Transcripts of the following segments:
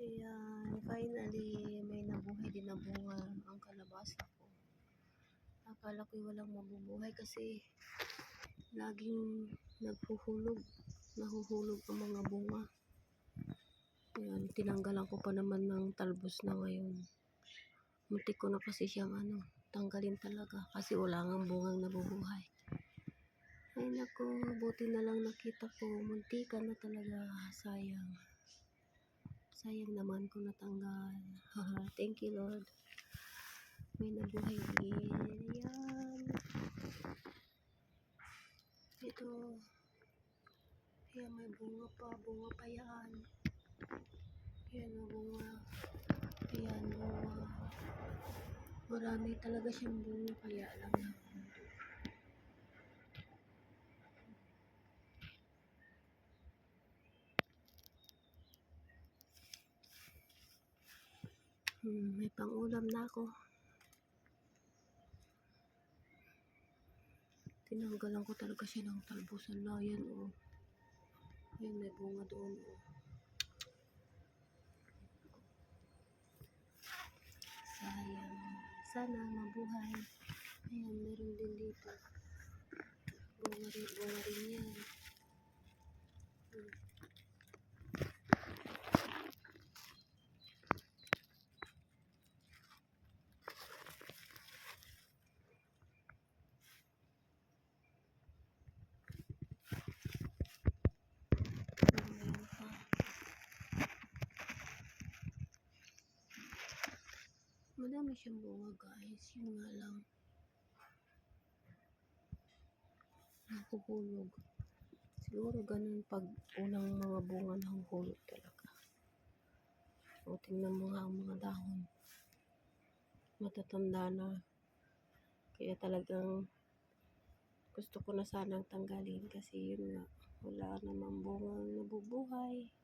Ayan, finally, may nabuhay din na bunga ang kalabasa ko. Akala ko walang mabubuhay kasi laging naghuhulog. Nahuhulog ang mga bunga. Ayan, tinanggalan ko pa naman ng talbos na ngayon. Muntik ko na kasi siyang ano, tanggalin talaga kasi wala nga bungang nabubuhay. Ay nako, buti na lang nakita ko. Muntikan na talaga. Sayang. Sayang naman kung natanggal. Thank you Lord. May nabuhay din. Ayan. Ito. Ayan, may bunga pa. Bunga pa yan. Ayan, may bunga. Ayan, bunga. Marami talaga siyang bunga. Kaya lang na. Hmm, may pangulam na ako. Tinanggalan ko talaga siya ng talbos. Ala, yan oh. Ayan, may bunga doon oh. Sayang. Sana mabuhay. Ayan, meron din dito. Bunga rin, bunga rin yan. Hmm. Ayan pa. Madami siyang bunga guys. Yun nga lang. Nahuhulog. Siguro ganun pag unang mga bunga nahuhulog talaga. O tingnan mo nga ang mga dahon. Matatanda na. Kaya talagang gusto ko na sanang tanggalin kasi yun nga. Wala namang bunga nabubuhay.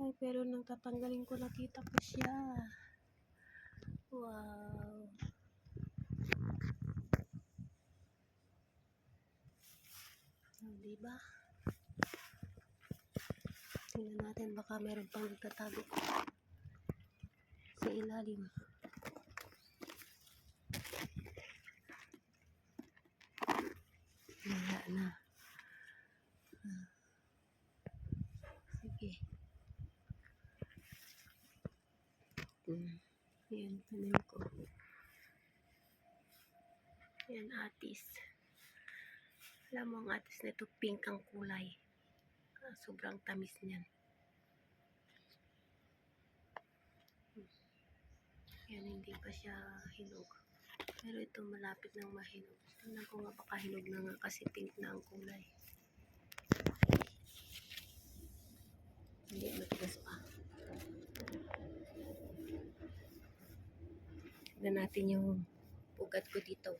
Ay, pero nang tatanggalin ko, nakita ko siya. Wow. Oh, diba? Tingnan natin, baka meron pang nagtatago sa ilalim. Wala na. Ah. Sige. Hmm. Yan, tanim ko. Yan, atis. Alam mo ang atis na ito, pink ang kulay. Ah, sobrang tamis niyan. Hmm. Yan, hindi pa siya hinog. Pero ito malapit nang mahinog. Tingnan ko nga baka hinog na nga kasi pink na ang kulay. Hindi, matigas pa. Tignan natin yung pugat ko dito.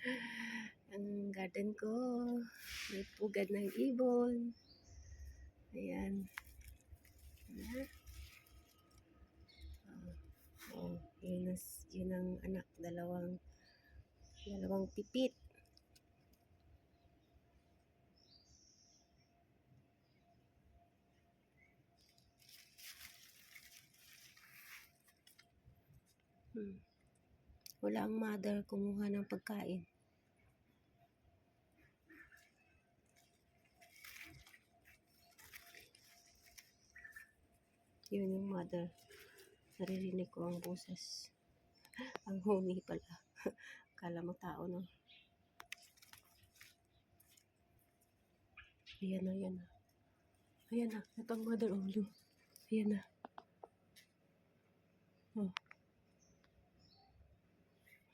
Ang garden ko. May pugad ng ibon. Ayan. Ayan. Oh, oh, yun, ang, yun ang anak. Dalawang, dalawang pipit. Hmm. Wala ang mother kumuha ng pagkain. Yun yung mother. Naririnig ko ang boses. Ang humi pala. Kala mo tao, no? Ayan na, ayan na. Ayan na. Ito ang mother. Lu. Ayan na. Oh.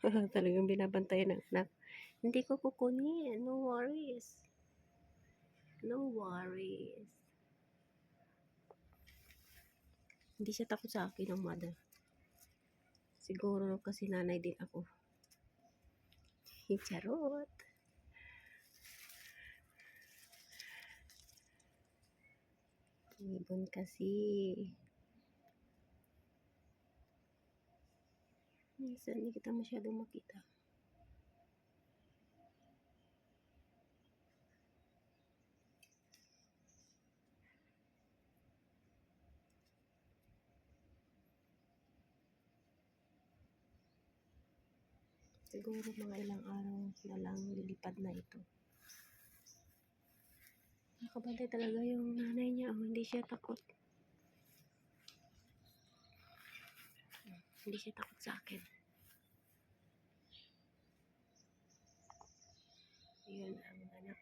Talagang binabantayan ng anak. Hindi ko kukunin. No worries. No worries. Hindi siya takot sa akin ng mother. Siguro kasi nanay din ako. Charot. Ibon kasi. Minsan hindi kita masyadong makita. Siguro mga ilang araw na lang lilipad na ito. Nakabantay talaga yung nanay niya. Oh, hindi siya takot. Hindi siya takot sa akin. Yun ang anak.